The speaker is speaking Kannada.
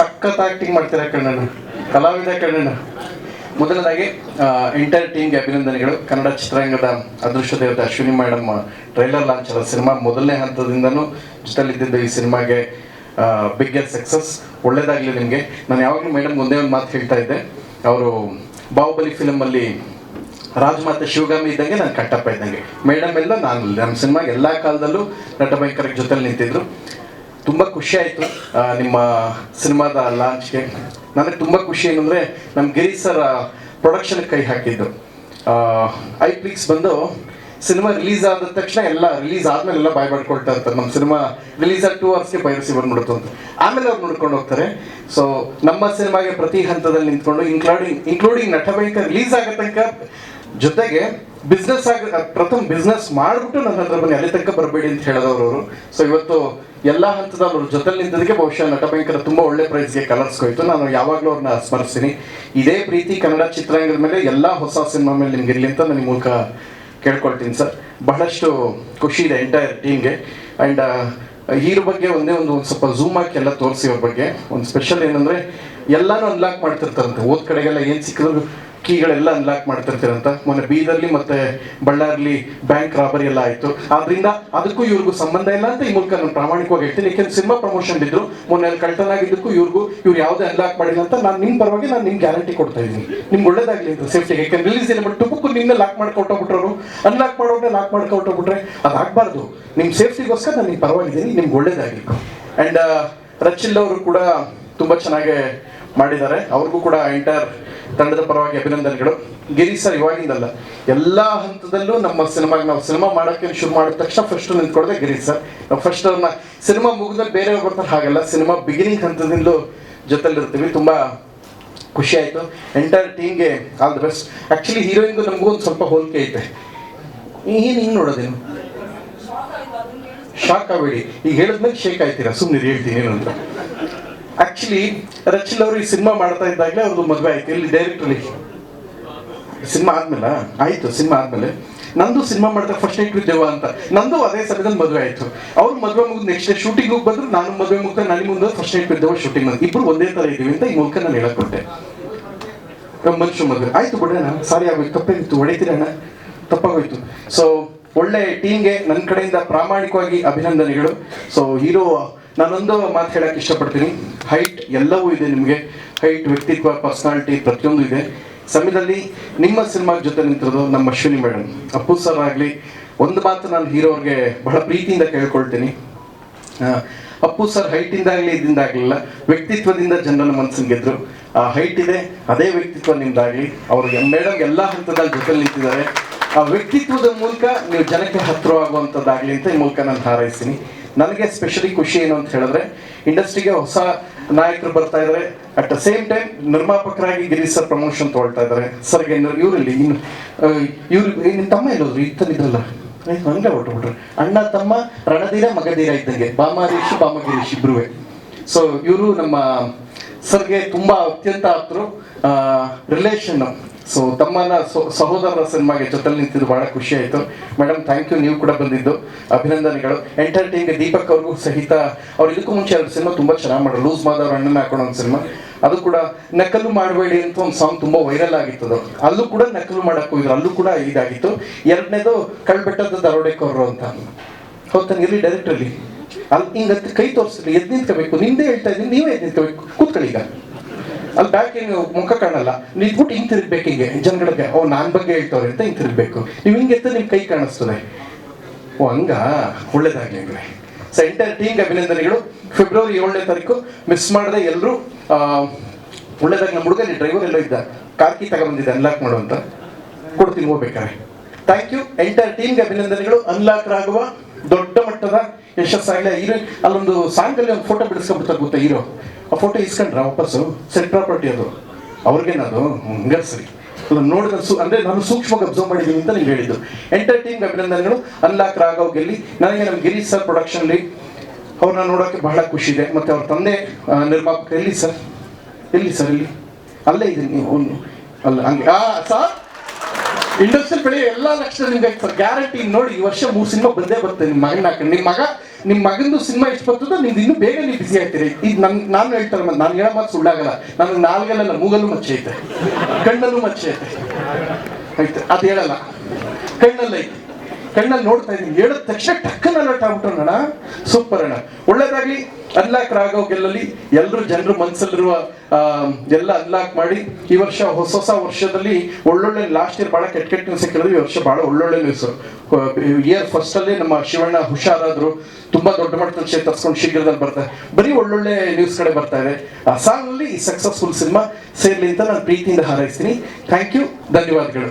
ಸಖತ್ ಆಕ್ಟಿಂಗ್ ಮಾಡ್ತೀರಾ ಕಣ್ಣಣ್ಣ? ಕಲಾವಿದ ಕಣ್ಣಣ್ಣ. ಮೊದಲನೇದಾಗಿ ಎಂಟೈರ್ ಟೀಮ್ಗೆ ಅಭಿನಂದನೆಗಳು. ಕನ್ನಡ ಚಿತ್ರರಂಗದ ಅದೃಷ್ಟ ದೇವತೆ ಅಶ್ವಿನಿ ಮೇಡಮ್ ಟ್ರೈಲರ್ ಲಾಂಚ್ ಆದ ಸಿನಿಮಾ ಮೊದಲನೇ ಹಂತದಿಂದನೂ ಜೊತೆಲಿದ್ದ ಈ ಸಿನಿಮಾಗೆ ಬಿಗ್ಗೆಸ್ಟ್ ಸಕ್ಸಸ್ ಒಳ್ಳೇದಾಗಲಿ ನಿಮಗೆ. ನಾನು ಯಾವಾಗಲೂ ಮೇಡಮ್ ಒಂದೇ ಒಂದು ಮಾತು ಹೇಳ್ತಾ ಇದ್ದೆ. ಅವರು ಬಾಹುಬಲಿ ಫಿಲಮಲ್ಲಿ ರಾಜಮಾತೆ ಶಿವಗಾಮಿ ಇದ್ದಂಗೆ ನಾನು ಕಟ್ಟಪ್ಪ ಇದ್ದಂಗೆ. ಮೇಡಮ್ ಎಲ್ಲ ನಾನು, ನಮ್ಮ ಸಿನಿಮಾಗೆ ಎಲ್ಲ ಕಾಲದಲ್ಲೂ ನಟ ಭಯಂಕರ ಜೊತೆಲಿ ನಿಂತಿದ್ರು. ತುಂಬ ಖುಷಿ ಆಯಿತು ನಿಮ್ಮ ಸಿನಿಮಾದ ಲಾಂಚ್ಗೆ. ನನಗೆ ತುಂಬ ಖುಷಿ ಏನಂದರೆ ನಮ್ಮ ಗಿರಿ ಸರ್ ಪ್ರೊಡಕ್ಷನ್ಗೆ ಕೈ ಹಾಕಿದ್ದು. ಐ ಪ್ಲಿಕ್ಸ್ ಬಂದು ಸಿನಿಮಾ ರಿಲೀಸ್ ಆದ ತಕ್ಷಣ ಎಲ್ಲ ರಿಲೀಸ್ ಆದ್ಮೇಲೆ ಎಲ್ಲ ಬಾಯ್ ಮಾಡ್ಕೊಳ್ತಾ ಇರ್ತಾರೆ. ನಮ್ಮ ಸಿನಿಮಾ ರಿಲೀಸ್ ಆಗಿ ಟೂ ಅವರ್ಸ್ಗೆ ಪೈರಸಿ ಬಂದ್ಬಿಡುತ್ತೆ ಅಂತ. ಆಮೇಲೆ ಅವ್ರು ನೋಡ್ಕೊಂಡು ಹೋಗ್ತಾರೆ. ಸೊ ನಮ್ಮ ಸಿನಿಮಾಗೆ ಪ್ರತಿ ಹಂತದಲ್ಲಿ ನಿಂತ್ಕೊಂಡು ಇನ್ಕ್ಲೂಡಿಂಗ್ ಇನ್ಕ್ಲೂಡಿಂಗ್ ನಟಭಯಂಕ ರಿಲೀಸ್ ಆಗೋ ತನಕ ಜೊತೆಗೆ ಬಿಸ್ನೆಸ್ ಆಗ ಪ್ರಥಮ ಬಿಸ್ನೆಸ್ ಮಾಡಿಬಿಟ್ಟು ನನ್ನ ಹತ್ರ ಬನ್ನಿ, ಅಲ್ಲಿ ತನಕ ಬರಬೇಡಿ ಅಂತ ಹೇಳಿದವರು ಅವರು. ಸೊ ಇವತ್ತು ಎಲ್ಲ ಹಂತದ ಅವ್ರ ಜೊತೆಲಿ ನಿಂತದಕ್ಕೆ ಬಹುಶಃ ನಟ ಭಯಂಕರ ತುಂಬ ಒಳ್ಳೆ ಪ್ರೈಸ್ಗೆ ಕಲರ್ಸ್ಕೋಯ್ತು ನಾನು ಯಾವಾಗಲೂ ಅವ್ರನ್ನ ಸ್ಮರಿಸ್ತೀನಿ. ಇದೇ ಪ್ರೀತಿ ಕನ್ನಡ ಚಿತ್ರರಂಗದ ಮೇಲೆ ಎಲ್ಲ ಹೊಸ ಸಿನಿಮಾ ಮೇಲೆ ನಿಮ್ಗೆ ಇರಲಿ ಅಂತ ನನ್ನ ಮೂಲಕ ಕೇಳ್ಕೊಳ್ತೀನಿ ಸರ್. ಬಹಳಷ್ಟು ಖುಷಿ ಇದೆ ಎಂಟೈರ್ ಟೀಮ್ಗೆ ಆ್ಯಂಡ್ ಹೀರೋ ಬಗ್ಗೆ ಒಂದೇ ಒಂದು ಒಂದು ಸ್ವಲ್ಪ ಝೂಮ್ ಹಾಕಿ ಎಲ್ಲ ತೋರಿಸಿ ಅವ್ರ ಬಗ್ಗೆ. ಒಂದು ಸ್ಪೆಷಲ್ ಏನಂದ್ರೆ, ಎಲ್ಲಾನು ಅನ್ಲಾಕ್ ಮಾಡ್ತಿರ್ತಾರಂತೆ. ಓದ್ ಕಡೆಗೆಲ್ಲ ಏನು ಸಿಕ್ಕಿದ್ರು ಕೀಗಳೆಲ್ಲ ಅನ್ಲಾಕ್ ಮಾಡ್ತಿರ್ತೀರಂತ. ಮೊನ್ನೆ ಬೀದರ್ಲಿ ಮತ್ತೆ ಬಳ್ಳಾರ್ಲಿ ಬ್ಯಾಂಕ್ ರಾಬರಿ ಎಲ್ಲ ಆಯ್ತು. ಆದ್ರಿಂದ ಅದಕ್ಕೂ ಇವ್ರಿಗೂ ಸಂಬಂಧ ಇಲ್ಲ ಅಂತ ಈ ಮೂಲಕ ನಾನು ಪ್ರಾಮಾಣಿಕವಾಗಿ ಹೇಳ್ತೀನಿ. ಯಾಕೆಂದ್ರೆ ಸಿನಿಮಾ ಪ್ರಮೋಷನ್ ಇದ್ರು ಮೊನ್ನೆ ಅಲ್ಲಿ ಕಳ್ತನ ಆಗಿದ್ದಕ್ಕೂ ಇವ್ರಿಗೂ ಇವ್ರು ಯಾವುದೇ ಅನ್ಲಾಕ್ ಮಾಡಿಲ್ಲ ಅಂತ ನಾನು ನಿಮ್ ಪರವಾಗಿ ನಾನು ನಿಮ್ಗೆ ಗ್ಯಾರಂಟಿ ಕೊಡ್ತಾ ಇದ್ದೀನಿ. ನಿಮ್ಗೆ ಒಳ್ಳೇದಾಗ್ಲಿ ಅಂತ ಸೇಫ್ಟಿಗೆ ಯಾಕೆಂದ್ರೆ ರಿಲೀಸ್ ಇಲ್ಲ ಬಟ್ ಟುಬುಕ್ಕು ನಿನ್ನೆ ಲಾಕ್ ಮಾಡ್ಕೊಟ್ಟೋಗ್ಬಿಟ್ರು ಅನ್ಲಾಕ್ ಮಾಡೋಕೆ ಲಾಕ್ ಮಾಡ್ಕೊಟ್ಟೋಗ್ಬಿಟ್ರೆ ಅದಾಗಬಾರ್ದು ನಿಮ್ಮ ಸೇಫ್ಟಿಗೋಸ್ಕರ ನಾನು ನಿಮ್ಮ ಪರವಾಗಿದ್ದೀನಿ. ನಿಮ್ಗೆ ಒಳ್ಳೇದಾಗಲಿ. ಅಂಡ್ ರಚಿಲ್ ಅವರು ಕೂಡ ತುಂಬ ಚೆನ್ನಾಗೆ ಮಾಡಿದ್ದಾರೆ. ಅವ್ರಿಗೂ ಕೂಡ ಎಂಟೈರ್ ತಂಡದ ಪರವಾಗಿ ಅಭಿನಂದನೆಗಳು. ಗಿರಿ ಸರ್, ಇವಾಗಿಂದಲ್ಲ, ಎಲ್ಲ ಹಂತದಲ್ಲೂ ನಮ್ಮ ಸಿನಿಮಾಗೆ ನಾವು ಸಿನಿಮಾ ಮಾಡೋಕ್ಕೆ ಶುರು ಮಾಡಿದ ತಕ್ಷಣ ಫಸ್ಟ್ ನಿಂತ್ಕೊಡದೆ ಗಿರಿ ಸರ್. ನಾವು ಫಸ್ಟ್ ಅವ್ರನ್ನ ಸಿನಿಮಾ ಮುಗಿದ್ಮೇಲೆ ಬೇರೆ ಬರ್ತಾರೆ, ಹಾಗಲ್ಲ, ಸಿನಿಮಾ ಬಿಗಿನಿಂಗ್ ಹಂತದಿಂದಲೂ ಜೊತೆಲಿರ್ತೀವಿ. ತುಂಬ ಖುಷಿ ಆಯಿತು. ಎಂಟೈರ್ ಟೀಮ್ಗೆ ಆಲ್ ದ ಬೆಸ್ಟ್ ಆ್ಯಕ್ಚುಲಿ ಹೀರೋಯಿನ್ಗೂ ನಮಗೂ ಒಂದು ಸ್ವಲ್ಪ ಹೋಲಿಕೆ ಐತೆ. ಏನು ಹಿಂಗೆ ನೋಡೋದೇನು? ಶಾಕ್ ಆಗಬೇಡಿ. ಈಗ ಹೇಳಿದ್ಮೇಲೆ ಶೇಕ್ ಆಯ್ತೀರಾ? ಸುಮ್ಮನೆ ಹೇಳ್ತೀನಿ ಏನು ಅಂತ. ಆಕ್ಚುಲಿ ರಚಿಲ್ ಅವರು ಈ ಸಿನಿಮಾ ಮಾಡ್ತಾ ಇದ್ದಾಗಲೇ ಅವ್ರದ್ದು ಮದುವೆ ಆಯ್ತು. ಇಲ್ಲಿ ಡೈರೆಕ್ಟ್ರಲ್ಲಿ ಸಿನಿಮಾ ಆದ್ಮೇಲೆ? ಆಯ್ತು, ಸಿನಿಮಾ ಆದ್ಮೇಲೆ. ನಂದು ಸಿನಿಮಾ ಮಾಡ್ತಾ ಫಸ್ಟ್ ನೈಟ್ ವಿದ್ದೇವ ಅಂತ. ನಂದು ಅದೇ ಸಮಯದಲ್ಲಿ ಮದುವೆ ಆಯ್ತು. ಅವ್ರು ಮದುವೆ ಮುಗಿದ ನೆಕ್ಸ್ಟ್ ಶೂಟಿಂಗ್ ಹೋಗಿ ಬಂದ್ರು, ನಾನು ಮದುವೆ ಮುಗ್ದ, ನನಗೆ ಮುಂದೆ ಫಸ್ಟ್ ನೈಟ್ ವಿದ್ದೇವ ಶೂಟಿಂಗ್ ಅಂತ ಇಬ್ರು ಒಂದೇ ತರ ಇದೀವಿ ಅಂತ ಈ ಮೂಲಕ ನಾನು ಹೇಳಕ್ ಕೊಟ್ಟೆ ಮನುಷ್ಯ ಮದುವೆ. ಆಯ್ತು ಬಿಡೋಣ ಸಾರಿ ಆಗೋಯ್ತು. ತಪ್ಪಾಗಿತ್ತು. ಹೊಡಿತೀರಣ್ಣ ತಪ್ಪಾಗೋಯ್ತು. ಸೊ ಒಳ್ಳೆ ಟೀಮ್ಗೆ ನನ್ನ ಕಡೆಯಿಂದ ಪ್ರಾಮಾಣಿಕವಾಗಿ ಅಭಿನಂದನೆಗಳು. ಸೊ ಹೀರೋ ನಾನೊಂದು ಮಾತು ಹೇಳಕ್ಕೆ ಇಷ್ಟಪಡ್ತೀನಿ. ಹೈಟ್ ಎಲ್ಲವೂ ಇದೆ ನಿಮಗೆ. ಹೈಟ್ ವ್ಯಕ್ತಿತ್ವ ಪರ್ಸನಾಲಿಟಿ ಪ್ರತಿಯೊಂದು ಇದೆ. ಸಮಯದಲ್ಲಿ ನಿಮ್ಮ ಸಿನಿಮಾ ಜೊತೆ ನಿಂತಿರೋದು ನಮ್ಮ ಅಶ್ವಿನಿ ಮೇಡಮ್ ಅಪ್ಪು ಸರ್ ಆಗಲಿ, ಒಂದು ಮಾತು ನಾನು ಹೀರೋರಿಗೆ ಬಹಳ ಪ್ರೀತಿಯಿಂದ ಕೇಳ್ಕೊಳ್ತೀನಿ. ಅಪ್ಪು ಸರ್ ಹೈಟಿಂದಾಗಲಿ ಇದಿಂದಾಗಲಿಲ್ಲ ವ್ಯಕ್ತಿತ್ವದಿಂದ ಜನರನ್ನ ಮನಸ್ಸಿನ ಗೆದ್ರು. ಆ ಹೈಟ್ ಇದೆ, ಅದೇ ವ್ಯಕ್ತಿತ್ವ ನಿಮ್ದಾಗಲಿ. ಅವ್ರಿಗೆ ಮೇಡಮ್ ಎಲ್ಲ ಹಂತದಲ್ಲಿ ಜೊತೆ ನಿಂತಿದ್ದಾರೆ. ಆ ವ್ಯಕ್ತಿತ್ವದ ಮೂಲಕ ನೀವು ಜನಕ್ಕೆ ಹತ್ತಿರವಾಗುವಂಥದ್ದಾಗಲಿ ಅಂತ ಈ ಮೂಲಕ ನಾನು ಹಾರೈಸ್ತೀನಿ. ನನಗೆ ಸ್ಪೆಷಲಿ ಖುಷಿ ಏನು ಅಂತ ಹೇಳಿದ್ರೆ ಇಂಡಸ್ಟ್ರಿಗೆ ಹೊಸ ನಾಯಕರು ಬರ್ತಾ ಇದ್ದಾರೆ ಅಟ್ ದ ಸೇಮ್ ಟೈಮ್ ನಿರ್ಮಾಪಕರಾಗಿ ಗಿರೀಶ್ ಸರ್ ಪ್ರಮೋಷನ್ ತಗೊಳ್ತಾ ಇದ್ದಾರೆ ಸರ್ಗೆ ಇವರಲ್ಲಿ ಇವ್ರು ನಿಮ್ಮ ತಮ್ಮ ಎಲ್ಲೋದ್ರು ಇತ್ತನಿದ್ರಲ್ಲ ಹಂಗೆ ಹೊರಟುಬಿಟ್ರು ಅಣ್ಣ, ತಮ್ಮ, ರಣಧೀರ, ಮಗಧೀರ ಇದ್ದಂಗೆ. ಬಾಮಾರೀಶ್ ಬಾಮಗಿರೀಶ್ ಇಬ್ರುವೆ. ಸೊ ಇವರು ನಮ್ಮ ಸರ್ಗೆ ತುಂಬಾ ಅತ್ಯಂತ ಆಪ್ತರು ರಿಲೇಷನ್ ಸೊ ತಮ್ಮನ ಸಹೋದರ ಸಹೋದರರ ಸಿನಿಮಾಗೆ ಜೊತೆಲಿ ನಿಂತಿದ್ದು ಬಹಳ ಖುಷಿ ಆಯಿತು. ಮೇಡಮ್ ಥ್ಯಾಂಕ್ ಯು ನೀವು ಕೂಡ ಬಂದಿದ್ದು. ಅಭಿನಂದನೆಗಳು. ಎಂಟರ್ ಟೀಮ್ಗೆ ದೀಪಕ್ ಅವ್ರಿಗೂ ಸಹಿತ ಅವ್ರು ಇದಕ್ಕೂ ಮುಂಚೆ ಎರಡು ಸಿನಿಮಾ ತುಂಬ ಚೆನ್ನಾಗಿ ಮಾಡೋರು ಲೂಸ್ ಮಾದವ್ರ ಅಣ್ಣನ ಹಾಕೊಂಡು ಒಂದು ಸಿನಿಮಾ. ಅದು ಕೂಡ ನಕಲು ಮಾಡಬೇಡಿ ಅಂತ ಒಂದು ಸಾಂಗ್ ತುಂಬ ವೈರಲ್ ಆಗಿತ್ತು ಅದು. ಅಲ್ಲೂ ಕೂಡ ನಕಲು ಮಾಡೋಕೆ ಹೋಗಿದ್ರು ಅಲ್ಲೂ ಕೂಡ ಇದಾಗಿತ್ತು. ಎರಡನೇದು ಕಳ್ಬೆಟ್ಟದ ದರೋಡೆಕೋರರು ಅಂತ. ಹೌದು? ಇರಲಿ ಡೈರೆಕ್ಟರ್ಲಿ ಅಲ್ಲಿ. ಹಿಂಗೆ ಕೈ ತೋರಿಸಲಿ ಎದ್ ನಿಂತ್ಕೋಬೇಕು. ನಿಂದೇ ಹೇಳ್ತಾ ಇದ್ದೀನಿ. ನೀವೇ ಎದ್ ನಿಂತ್ಕೋಬೇಕು. ಕೂತ್ಕೊಳ್ಳಿ ಈಗ. ಅಲ್ಲಿ ಬ್ಯಾಕ್ ಏನು ಮುಖ ಕಾಣಲ್ಲ. ನಿಂತ್ಬಿಟ್ಟು ಹಿಂಗೆ ತಿರುಗ್ಬೇಕು ಹಿಂಗೆ. ಜನಗಳಿಗೆ, ಓ, ನಾನ್ ಬಗ್ಗೆ ಹೇಳ್ತವ್ರೆ ಅಂತ ಹಿಂಗೆ ತಿರುಗ್ಬೇಕು. ನೀವು ಹಿಂಗೆ ಎತ್ತ ನಿಮ್ ಕೈ ಕಾಣಿಸ್ತದೆ. ಓ, ಹಂಗ? ಒಳ್ಳೇದಾಗ್ಲಿ ಸೆಂಟರ್ ಸೊ ಅಭಿನಂದನೆಗಳು. ಫೆಬ್ರವರಿ ಏಳನೇ ತಾರೀಕು ಮಿಸ್ ಮಾಡದೆ ಎಲ್ಲರೂ ಒಳ್ಳೇದಾಗಿ ನಮ್ಮ ಹುಡುಗಲ್ಲಿ ಡ್ರೈವರ್ ಎಲ್ಲ ಇದ್ದ. ಕಾರ್ಕಿ ತಗೊಂಡಿದ್ದೆ ಅನ್ಲಾಕ್ ಮಾಡುವಂತ ಕೊಡ್ತೀನಿ ಹೋಗ್ಬೇಕಾರೆ ಥ್ಯಾಂಕ್ ಯು ಎಂಟೈರ್ ಟೀಮ್ಗೆ ಅಭಿನಂದನೆಗಳು. ಅನ್ಲಾಕ್ ರಾಗುವ ದೊಡ್ಡ ಮಟ್ಟದ ಯಶಸ್ಸಾಗಲಿ ಹೀರೋ, ಅಲ್ಲೊಂದು ಸಾಂಗ್ ಅಲ್ಲಿ ಒಂದು ಫೋಟೋ ಬಿಡಿಸ್ಕೊಂಡ್ಬಿಡ್ತಾರೆ ಗೊತ್ತಾ ಹೀರೋ? ಆ ಫೋಟೋ ಇಸ್ಕೊಂಡ್ರ ವಾಪಸ್ಸು? ಸೆಟ್ ಪ್ರಾಪರ್ಟಿ ಅದು. ಅವ್ರಿಗೇನದು ಹಂಗ ಅದನ್ನು ನೋಡಿದ ಸು ಅಂದ್ರೆ ನಾನು ಸೂಕ್ಷ್ಮವಾಗಿ ಅಬ್ಸರ್ವ್ ಮಾಡಿದ್ದೀನಿ ಅಂತ ನೀವು ಹೇಳಿದ್ದು. ಎಂಟರ್ಟೈನ್ ಅಭಿನಂದನೆಗಳು. ಅನ್ಲಾಕ್ ರಾಘವ್ ಗೆಲ್ಲಿ. ನನಗೆ ನಮ್ಮ ಗಿರೀಶ್ ಸರ್ ಪ್ರೊಡಕ್ಷನ್ಲಿ ಅವ್ರನ್ನ ನೋಡೋಕೆ ಬಹಳ ಖುಷಿ ಇದೆ ಮತ್ತೆ ಅವ್ರ ತಂದೆ ನಿರ್ಮಾಪಕ ಎಲ್ಲಿ ಸರ್ ಎಲ್ಲಿ ಸರ್ ಇಲ್ಲಿ? ಅಲ್ಲೇ ಇದ್ದೀನಿ. ಅಲ್ಲ, ಹಂಗೆ. ಆ ಸರ್ ಇಂಡಸ್ಟ್ರಿಯಲ್ ಬೆಳೆಯೋ ಎಲ್ಲ ಲಕ್ಷ ನಿಮ್ಗೆ ಸರ್ ಗ್ಯಾರಂಟಿ ನೋಡಿ ಈ ವರ್ಷ ಮೂರು ಸಿನಿಮಾ ಬಂದೇ ಬರ್ತದೆ ನಿಮ್ಮ ಮಗನ ಹಾಕೊಂಡು ನಿಮ್ಮ ಮಗ ನಿಮ್ಮ ಮಗಂದು ಸಿನಿಮಾ ಎಷ್ಟು ಬರ್ತದೋ ನಿಮ್ದು ಇನ್ನೂ ಬೇಗ ನೀವು ಬಿಸಿ ಆಗ್ತೀರಿ. ಈಗ ನನ್, ನಾನು ಹೇಳ್ತಾರೆ ಮತ್ತೆ ನಾನು ಹೇಳೋ ಮಾತು ಸುಳ್ಳಾಗಲ್ಲ. ನನಗೆ ನಾಲ್ಗಲ್ಲ ಮೂಗಲ್ಲೂ ಮಚ್ಚೆ ಐತೆ. ಕಣ್ಣಲ್ಲೂ ಮಚ್ಚೆ ಐತೆ. ಆಯ್ತು, ಅದು ಹೇಳಲ್ಲ. ಕಣ್ಣಲ್ಲಿ ಐತೆ. ಕಣ್ಣಲ್ಲಿ ನೋಡ್ತಾ ಇದ್ದೀನಿ. ಹೇಳಿದ ತಕ್ಷಣ ಟಕ್ಕನ್ ಅಲರ್ಟ್ ಆಗ್ಬಿಟ್ಟು ಅಣ್ಣ. ಸೂಪರ್ ಅಣ್ಣ. ಒಳ್ಳೇದಾಗ್ಲಿ. ಅನ್ಲಾಕ್ ರಾಗೋ ಗೆಲ್ಲಲಿ. ಎಲ್ಲರೂ ಜನರು ಮನಸ್ಸಲ್ಲಿರುವ ಎಲ್ಲ ಅನ್ಲಾಕ್ ಮಾಡಿ ಈ ವರ್ಷ ಹೊಸ ಹೊಸ ವರ್ಷದಲ್ಲಿ ಒಳ್ಳೊಳ್ಳೆ ಲಾಸ್ಟ್ ಇಯರ್ ಬಹಳ ಕೆಟ್ಟ ಕೆಟ್ಟ ನ್ಯೂಸ್ ಕೇಳಿದ್ವಿ ಈ ವರ್ಷ ಬಹಳ ಒಳ್ಳೊಳ್ಳೆ ನ್ಯೂಸ್ ಇಯರ್ ಫಸ್ಟ್ ಅಲ್ಲಿ ನಮ್ಮ ಶಿವಣ್ಣ ಹುಷಾರಾದ್ರು. ತುಂಬಾ ದೊಡ್ಡ ಮಟ್ಟದಲ್ಲಿ ಚೇತರಿಸ್ಕೊಂಡು ಶೀಘ್ರದಲ್ಲಿ ಬರ್ತಾರೆ. ಬರೀ ಒಳ್ಳೊಳ್ಳೆ ನ್ಯೂಸ್ ಕಡೆ ಬರ್ತಾ ಇದೆ. ಅಸ್ಸಾಂನಲ್ಲಿ ಈ ಸಕ್ಸಸ್ಫುಲ್ ಸಿನಿಮಾ ಸೇರ್ಲಿ ಅಂತ ನಾನು ಪ್ರೀತಿಯಿಂದ ಹಾರೈಸ್ತೀನಿ. ಥ್ಯಾಂಕ್ ಯು ಧನ್ಯವಾದಗಳು.